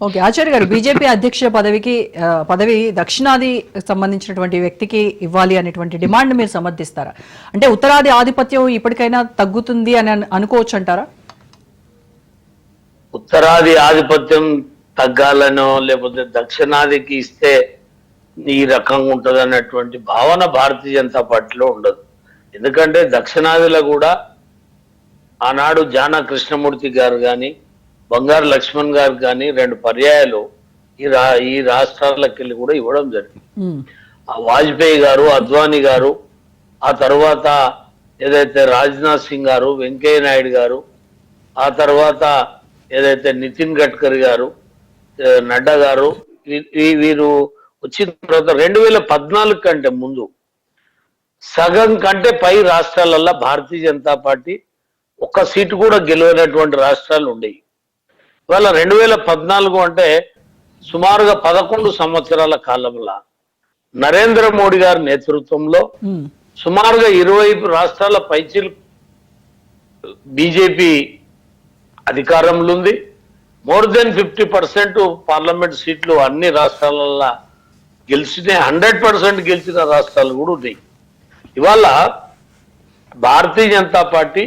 Okay ఆచార్య గారు BJP అధ్యక్ష పదవికి పదవి దక్షిణాది సంబంధించినటువంటి వ్యక్తికి ఇవ్వాలి అనేటువంటి డిమాండ్ మీరు సమర్థిస్తారా? అంటే ఉత్తరాది ఆధిపత్యం ఇప్పటికైనా తగ్గుతుంది అని అనుకోవచ్చు అంటారా ఉత్తరాది ఆధిపత్యం తగ్గాలనో లేకపోతే దక్షిణాదికి ఇస్తే ఈ రకంగా ఉంటుంది అన్నటువంటి భావన భారతీయ జనతా పార్టీలో ఉండదు. ఎందుకంటే దక్షిణాదిలో కూడా ఆనాడు జానా కృష్ణమూర్తి గారు కానీ బంగారు లక్ష్మణ్ గారు కానీ రెండు పర్యాయాలు ఈ రా ఈ రాష్ట్రాలకు వెళ్ళి కూడా ఇవ్వడం జరిగింది. ఆ వాజ్పేయి గారు అద్వానీ గారు ఆ తర్వాత ఏదైతే రాజ్నాథ్ సింగ్ గారు వెంకయ్య నాయుడు గారు ఆ తర్వాత ఏదైతే నితిన్ గడ్కరీ గారు నడ్డా గారు వీరు వచ్చిన తర్వాత రెండు వేల పద్నాలుగు కంటే ముందు సగం కంటే పై రాష్ట్రాలల్లో భారతీయ జనతా పార్టీ ఒక్క సీటు కూడా గెలవనటువంటి రాష్ట్రాలు ఉండేవి. ఇవాళ రెండు వేల పద్నాలుగు అంటే సుమారుగా పదకొండు సంవత్సరాల కాలంలో నరేంద్ర మోడీ గారి నేతృత్వంలో సుమారుగా ఇరవై రాష్ట్రాల పైచిలు బీజేపీ అధికారంలో ఉంది. More than fifty percent parliament సీట్లు అన్ని రాష్ట్రాలలో గెలిచిన హండ్రెడ్ పర్సెంట్ గెలిచిన రాష్ట్రాలు కూడా ఉన్నాయి. ఇవాళ భారతీయ జనతా పార్టీ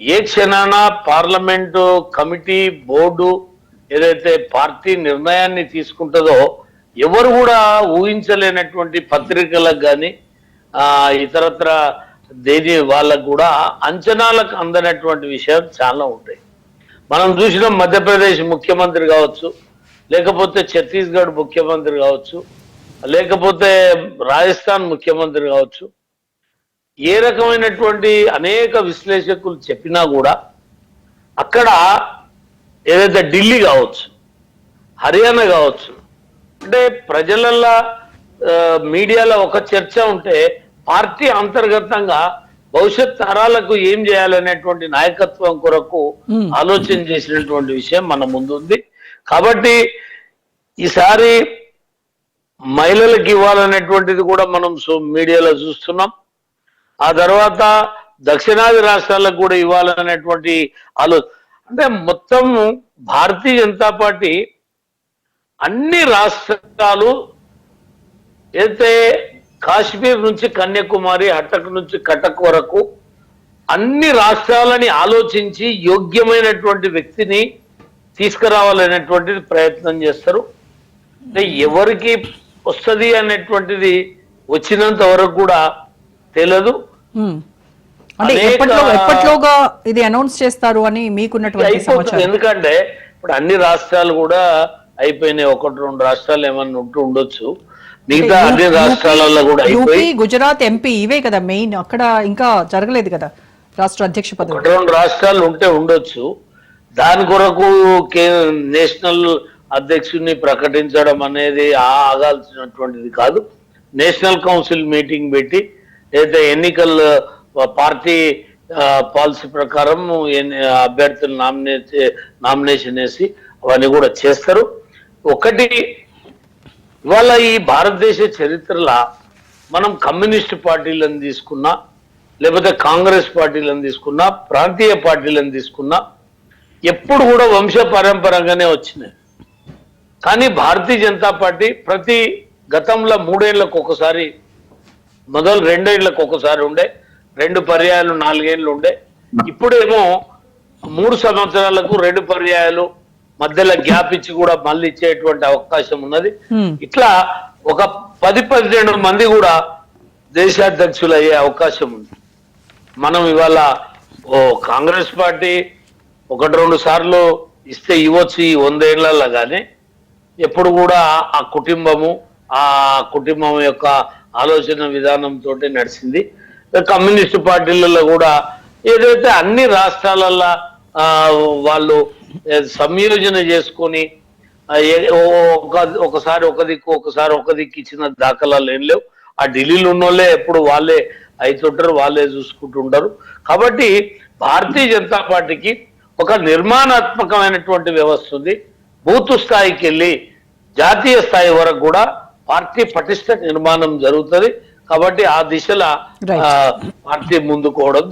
ఏ క్షణాన పార్లమెంటు కమిటీ బోర్డు ఏదైతే పార్టీ నిర్ణయాన్ని తీసుకుంటుందో ఎవరు కూడా ఊహించలేనటువంటి పత్రికలకు కానీ ఇతరత్ర దేని వాళ్ళకు కూడా అంచనాలకు అందనటువంటి విషయాలు చాలా ఉంటాయి. మనం చూసిన మధ్యప్రదేశ్ ముఖ్యమంత్రి కావచ్చు లేకపోతే ఛత్తీస్గఢ్ ముఖ్యమంత్రి కావచ్చు లేకపోతే రాజస్థాన్ ముఖ్యమంత్రి కావచ్చు ఏ రకమైనటువంటి అనేక విశ్లేషకులు చెప్పినా కూడా అక్కడ ఏదైతే ఢిల్లీ కావచ్చు హర్యానా కావచ్చు అంటే ప్రజలల్లో మీడియాలో ఒక చర్చ ఉంటే పార్టీ అంతర్గతంగా భవిష్యత్ తరాలకు ఏం చేయాలనేటువంటి నాయకత్వం కొరకు. ఆలోచన చేసినటువంటి విషయం మన ముందు ఉంది కాబట్టి ఈసారి మహిళలకు ఇవ్వాలనేటువంటిది కూడా మనం సో- మీడియాలో చూస్తున్నాం ఆ తర్వాత దక్షిణాది రాష్ట్రాలకు కూడా ఇవ్వాలనేటువంటి ఆలో అంటే మొత్తం భారతీయ జనతా పార్టీ అన్ని రాష్ట్రాలు అయితే కాశ్మీర్ నుంచి కన్యాకుమారి అటక్ నుంచి కటక్ వరకు అన్ని రాష్ట్రాలని ఆలోచించి యోగ్యమైనటువంటి వ్యక్తిని తీసుకురావాలనేటువంటిది ప్రయత్నం చేస్తారు. అంటే ఎవరికి వస్తుంది అనేటువంటిది వచ్చినంత వరకు కూడా తెలియదు. అంటే ఎప్పట్లో ఎప్పట్లోగా ఇది అనౌన్స్ చేస్తారు అని మీకున్నటువంటి ఎందుకంటే ఇప్పుడు అన్ని రాష్ట్రాలు కూడా అయిపోయినాయి. ఒకటి రెండు రాష్ట్రాలు ఏమన్నా ఉంటూ ఉండొచ్చు. మిగతా అన్ని రాష్ట్రాలలో కూడా యూపీ అయిపోయి గుజరాత్ ఎంపీ ఇవే కదా మెయిన్. అక్కడ ఇంకా జరగలేదు కదా రాష్ట్ర అధ్యక్ష పదవి? ఒకటి రెండు రాష్ట్రాలు ఉంటే ఉండొచ్చు. దాని కొరకు నేషనల్ అధ్యక్షుడిని ప్రకటించడం అనేది ఆగాల్సినటువంటిది కాదు. నేషనల్ కౌన్సిల్ మీటింగ్ పెట్టి అయితే ఎన్నికల పార్టీ పాలసీ ప్రకారం ఎన్ని- అభ్యర్థులు నామినే నామినేషన్ వేసి అవన్నీ కూడా చేస్తారు. ఒకటి ఇవాళ ఈ భారతదేశ చరిత్రలో మనం కమ్యూనిస్ట్ పార్టీలను తీసుకున్నా లేకపోతే కాంగ్రెస్ పార్టీలను తీసుకున్నా ప్రాంతీయ పార్టీలను తీసుకున్నా ఎప్పుడు కూడా వంశ పరంపరంగానే వచ్చినాయి. కానీ భారతీయ జనతా పార్టీ ప్రతి గతంలో మూడేళ్ళకు ఒకసారి మొదలు రెండేళ్ళకు ఒకసారి ఉండే రెండు పర్యాయాలు నాలుగేళ్ళు ఉండే. ఇప్పుడేమో మూడు సంవత్సరాలకు రెండు పర్యాయాలు మధ్యలో గ్యాప్ ఇచ్చి కూడా మళ్ళీ ఇచ్చేటువంటి అవకాశం ఉన్నది. ఇట్లా ఒక పది పదిహేను మంది కూడా దేశాధ్యక్షులు అయ్యే అవకాశం ఉంది. మనం ఇవాళ ఓ కాంగ్రెస్ పార్టీ ఒకటి రెండు సార్లు ఇస్తే ఇవ్వచ్చు ఈ వందేళ్ళలో కానీ ఎప్పుడు కూడా ఆ కుటుంబము ఆ కుటుంబం యొక్క ఆలోచన విధానంతో నడిచింది. కమ్యూనిస్ట్ పార్టీలలో కూడా ఏదైతే అన్ని రాష్ట్రాలల్లో వాళ్ళు సంయోజన చేసుకొని ఒక ఒకసారి ఒక దిక్కు ఒకసారి ఒక దిక్కు ఇచ్చిన దాఖలాలు ఏం లేవు. ఆ ఢిల్లీలో ఉన్నోళ్ళే ఎప్పుడు వాళ్ళే అయితుంటారు వాళ్ళే చూసుకుంటుంటారు. కాబట్టి భారతీయ జనతా పార్టీకి ఒక నిర్మాణాత్మకమైనటువంటి వ్యవస్థ ఉంది. బూత్ స్థాయికి వెళ్ళి జాతీయ స్థాయి వరకు కూడా పార్టీ పటిష్ట నిర్మాణం జరుగుతుంది. కాబట్టి ఆ దిశలో పార్టీ ముందుకోవడం